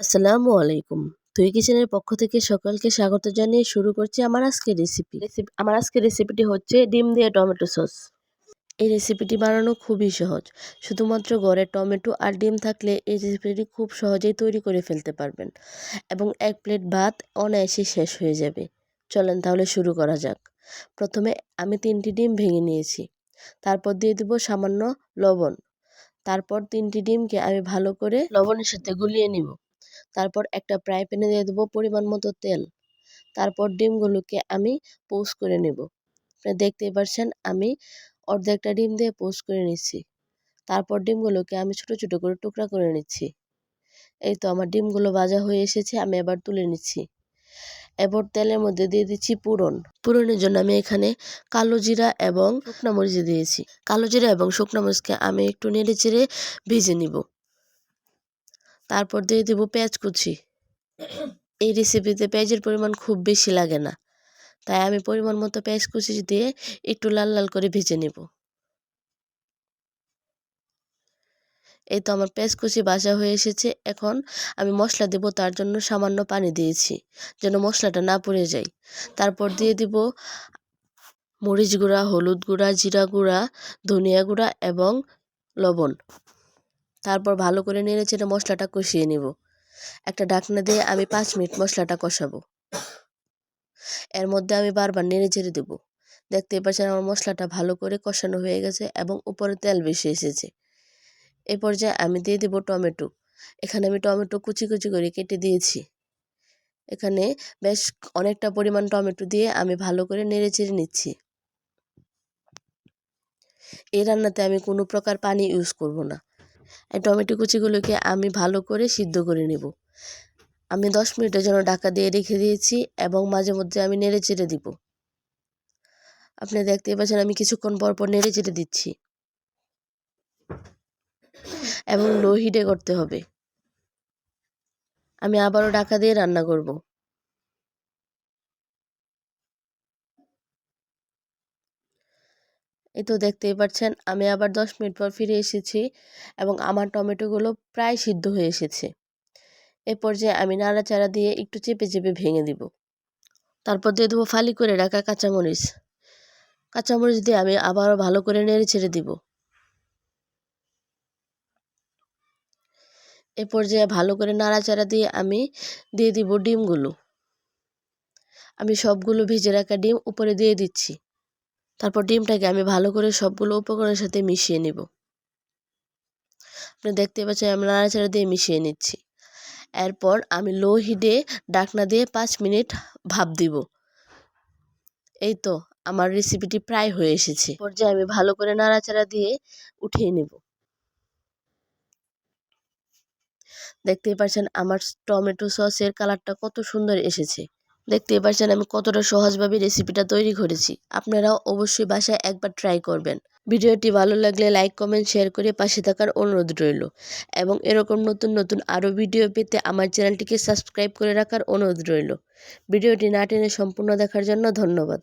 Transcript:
আসসালামু আলাইকুম। তুই কিচেনের পক্ষ থেকে সকলকে স্বাগত জানিয়ে শুরু করছি আমার আজকের রেসিপি রেসিপি আমার আজকের রেসিপিটি হচ্ছে ডিম দিয়ে টমেটো সস। এই রেসিপিটি বানানো খুবই সহজ। শুধুমাত্র ঘরে টমেটো আর ডিম থাকলে এই রেসিপিটি খুব সহজেই তৈরি করে ফেলতে পারবেন এবং এক প্লেট ভাত অনায়াসে শেষ হয়ে যাবে। চলেন তাহলে শুরু করা যাক। প্রথমে আমি তিনটি ডিম ভেঙে নিয়েছি। তারপর দিয়ে দেবো সামান্য লবণ। তারপর তিনটি ডিমকে আমি ভালো করে লবণের সাথে গুলিয়ে নিব। তারপর একটা ফ্রাই প্যানে দিয়ে দেবো পরিমাণ মতো তেল। তারপর ডিমগুলোকে আমি পোস্ট করে নেব। দেখতেই পারছেন, আমি অর্ধেকটা ডিম দিয়ে পোস্ট করে নিচ্ছি। তারপর ডিমগুলোকে আমি ছোট ছোট করে টুকরা করে নিচ্ছি। এই তো আমার ডিমগুলো ভাজা হয়ে এসেছে, আমি এবার তুলে নিচ্ছি। এবার তেলের মধ্যে দিয়ে দিচ্ছি পুরন। পুরনের জন্য আমি এখানে কালো জিরা এবং শুকনো মরিচ দিয়েছি। কালো জিরা এবং শুকনো মরিচকে আমি একটু নেড়ে চেড়ে ভেজে নিব। তারপর দিয়ে দেবো পেঁয়াজ কুচি। এই রেসিপিতে পেঁয়াজের পরিমাণ খুব বেশি লাগে না। তাই আমি পরিমাণ মতো পেঁয়াজ কুচি দিয়ে একটু লাল লাল করে ভেজে নেব। এই তো আমার পেঁয়াজ কুচি বাসা হয়ে এসেছে। এখন আমি মশলা দেব, তার জন্য সামান্য পানি দিয়েছি, যেন মশলাটা না পড়ে যায়। তারপর দিয়ে দিব মরিচ গুঁড়া, হলুদ গুঁড়া, জিরা গুঁড়া, ধনিয়া গুঁড়া এবং লবণ। তারপর ভালো করে নেড়ে চেড়ে মশলাটা কষিয়ে নিব। একটা ডাকনা দিয়ে আমি পাঁচ মিনিট মশলাটা কষাবো। এর মধ্যে আমি বারবার নেড়ে চেড়ে দেবো। দেখতেই পাচ্ছেন আমার মশলাটা ভালো করে কষানো হয়ে গেছে এবং উপরে তেল বেশি এসেছে। এ পর্যায়ে আমি দিয়ে দেবো টমেটো। এখানে আমি টমেটো কুচি কুচি করে কেটে দিয়েছি। এখানে বেশ অনেকটা পরিমাণ টমেটো দিয়ে আমি ভালো করে নেড়ে চেড়ে নিচ্ছি। এই রান্নাতে আমি কোনো প্রকার পানি ইউজ করব না। এই টমেটো কুচিগুলোকে আমি ভালো করে সিদ্ধ করে নেব। আমি দশ মিনিটের জন্য ঢাকা দিয়ে রেখে দিয়েছি এবং মাঝে মধ্যে আমি নেড়ে চেড়ে দিব। আপনি দেখতে পাচ্ছেন আমি কিছুক্ষণ পর পর নেড়ে চেড়ে দিচ্ছি। এবং লো হিটে করতে হবে। আমি আবারও ঢাকা দিয়ে রান্না করব। এই তো দেখতেই পাচ্ছেন আমি আবার দশ মিনিট পর ফিরে এসেছি এবং আমার টমেটোগুলো প্রায় সিদ্ধ হয়ে এসেছে। এ পর্যায়ে আমি নাড়াচাড়া দিয়ে একটু চেপে চেপে ভেঙে দিব। তারপর দিয়ে দেবো ফালি করে রাখা কাঁচামরিচ। কাঁচামরিচ দিয়ে আমি আবারও ভালো করে নেড়ে ছেড়ে দিব। এ পর্যায়ে ভালো করে নাড়াচাড়া দিয়ে আমি দিয়ে দিব ডিমগুলো। আমি সবগুলো ভেজে রাখা ডিম উপরে দিয়ে দিচ্ছি। তারপর ডিমটাকে আমি ভালো করে সবগুলো উপকরণের সাথে মিশিয়ে নেব। আপনি দেখতে পাচ্ছেন আমি নাড়াচাড়া দিয়ে মিশিয়ে নিচ্ছি। এরপর আমি লো হিটে ডাকনা দিয়ে পাঁচ মিনিট ভাপ দিব। এই তো আমার রেসিপিটি প্রায় হয়ে এসেছে। পর্যায়ে আমি ভালো করে নাড়াচাড়া দিয়ে উঠিয়ে নেব। দেখতেই পাচ্ছেন আমার টমেটো সসের কালারটা কত সুন্দর এসেছে। দেখতেই পাচ্ছেন আমি কতটা সহজভাবে রেসিপিটা তৈরি করেছি। আপনারাও অবশ্যই বাসায় একবার ট্রাই করবেন। ভিডিওটি ভালো লাগলে লাইক কমেন্ট শেয়ার করে পাশে থাকার অনুরোধ রইল। এবং এরকম নতুন নতুন আরও ভিডিও পেতে আমার চ্যানেলটিকে সাবস্ক্রাইব করে রাখার অনুরোধ রইল। ভিডিওটি না টেনে সম্পূর্ণ দেখার জন্য ধন্যবাদ।